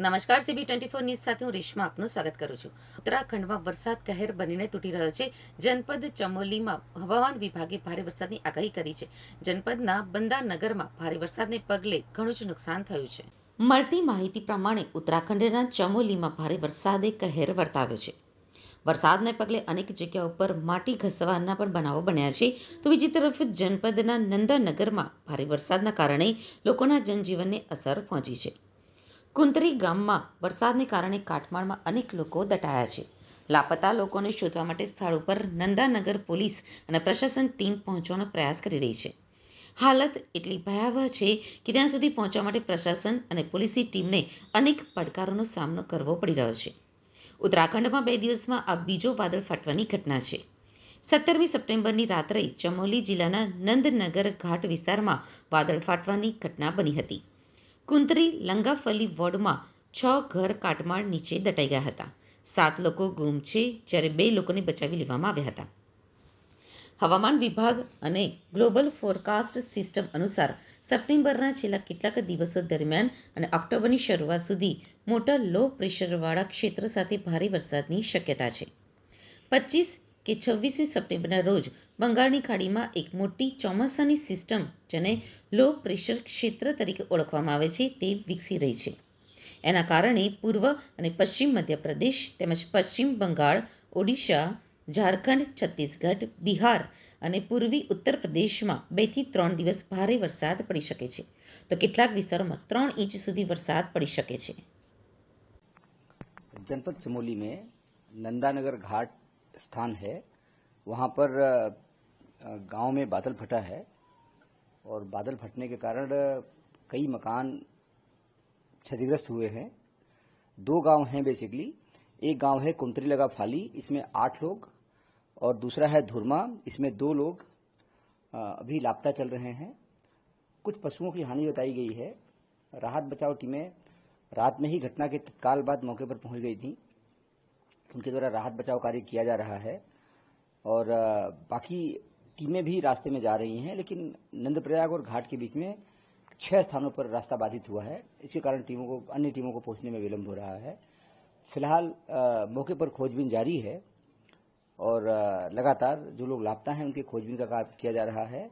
નમસ્કાર CB twenty four news સાથે હું રેશમા આપનું સ્વાગત કરું છું. ઉત્તરાખંડમાં વરસાદ કહેર બનીને તૂટી રહ્યો છે. જનપદ ચમોલીમાં હવામાન વિભાગે ભારે વરસાદની આગાહી કરી છે. જનપદના બંદાનગરમાં ભારે વરસાદને પગલે ઘણું જ નુકસાન થયું છે. મળતી માહિતી પ્રમાણે ઉત્તરાખંડના ચમોલીમાં ભારે વરસાદે કહેર વર્તાવ્યો છે. વરસાદને પગલે અનેક જગ્યાઓ પર માટી ઘસવાના પણ બનાવો બન્યા છે. તો બીજી તરફ જનપદના નંદાનગરમાં ભારે વરસાદના કારણે લોકોના જનજીવનને અસર પહોંચી છે. કુંતરી ગામમાં વરસાદને કારણે કાટમાળમાં અનેક લોકો દટાયા છે. લાપતા લોકોને શોધવા માટે સ્થળ ઉપર નંદાનગર પોલીસ અને પ્રશાસન ટીમ પહોંચવાનો પ્રયાસ કરી રહી છે. હાલત એટલી ભયાવહ છે કે ત્યાં સુધી પહોંચવા માટે પ્રશાસન અને પોલીસની ટીમને અનેક પડકારોનો સામનો કરવો પડી રહ્યો છે. ઉત્તરાખંડમાં બે દિવસમાં આ બીજો વાદળ ફાટવાની ઘટના છે. સત્તરમી સપ્ટેમ્બરની રાત્રે ચમોલી જિલ્લાના નંદનગર ઘાટ વિસ્તારમાં વાદળ ફાટવાની ઘટના બની હતી. કુંતરી લંગાફલી વોર્ડમાં છ ઘર કાટમાળ નીચે દટાઈ ગયા હતા. સાત લોકો ગુમ છે જ્યારે બે લોકોને બચાવી લેવામાં આવ્યા હતા. હવામાન વિભાગ અને ગ્લોબલ ફોરકાસ્ટ સિસ્ટમ અનુસાર સપ્ટેમ્બરના છેલ્લા કેટલાક દિવસો દરમિયાન અને ઓક્ટોબરની શરૂઆત સુધી મોટા લો પ્રેશરવાળા ક્ષેત્ર સાથે ભારે વરસાદની શક્યતા છે. પચીસ કે છવ્વીસમી સપ્ટેમ્બરના રોજ બંગાળની ખાડીમાં એક મોટી ચોમાસાની સિસ્ટમ જેને લો પ્રેશર ક્ષેત્ર તરીકે ઓળખવામાં આવે છે તે વિકસી રહી છે એના કારણે પૂર્વ અને પશ્ચિમ મધ્યપ્રદેશ તેમજ પશ્ચિમ બંગાળ ઓડિશા ઝારખંડ છત્તીસગઢ બિહાર અને પૂર્વી ઉત્તર પ્રદેશમાં બેથી ત્રણ દિવસ ભારે વરસાદ પડી શકે છે તો કેટલાક વિસ્તારોમાં ત્રણ ઇંચ સુધી વરસાદ પડી શકે છે जनपद चमोली में नंदानगर घाट स्थान है, वहाँ पर गाँव में बादल फटा है और बादल फटने के कारण कई मकान क्षतिग्रस्त हुए हैं। दो गाँव हैं बेसिकली एक गाँव है कुंतरी लगा फाली, इसमें आठ लोग और दूसरा है धुरमा, इसमें दो लोग अभी लापता चल रहे हैं। कुछ पशुओं की हानि बताई गई है। राहत बचाव टीमें रात में ही घटना के तत्काल बाद मौके पर पहुँच गई थी। उनके द्वारा राहत बचाव कार्य किया जा रहा है। और बाकी टीमें भी रास्ते में जा रही हैं, लेकिन नंदप्रयाग और घाट के बीच में छह स्थानों पर रास्ता बाधित हुआ है। इसके कारण टीमों को, अन्य टीमों को पहुँचने में विलंब हो रहा है। फ़िलहाल मौके पर खोजबीन जारी है। और लगातार जो लोग लापता हैं, उनकी खोजबीन का कार्य किया जा रहा है।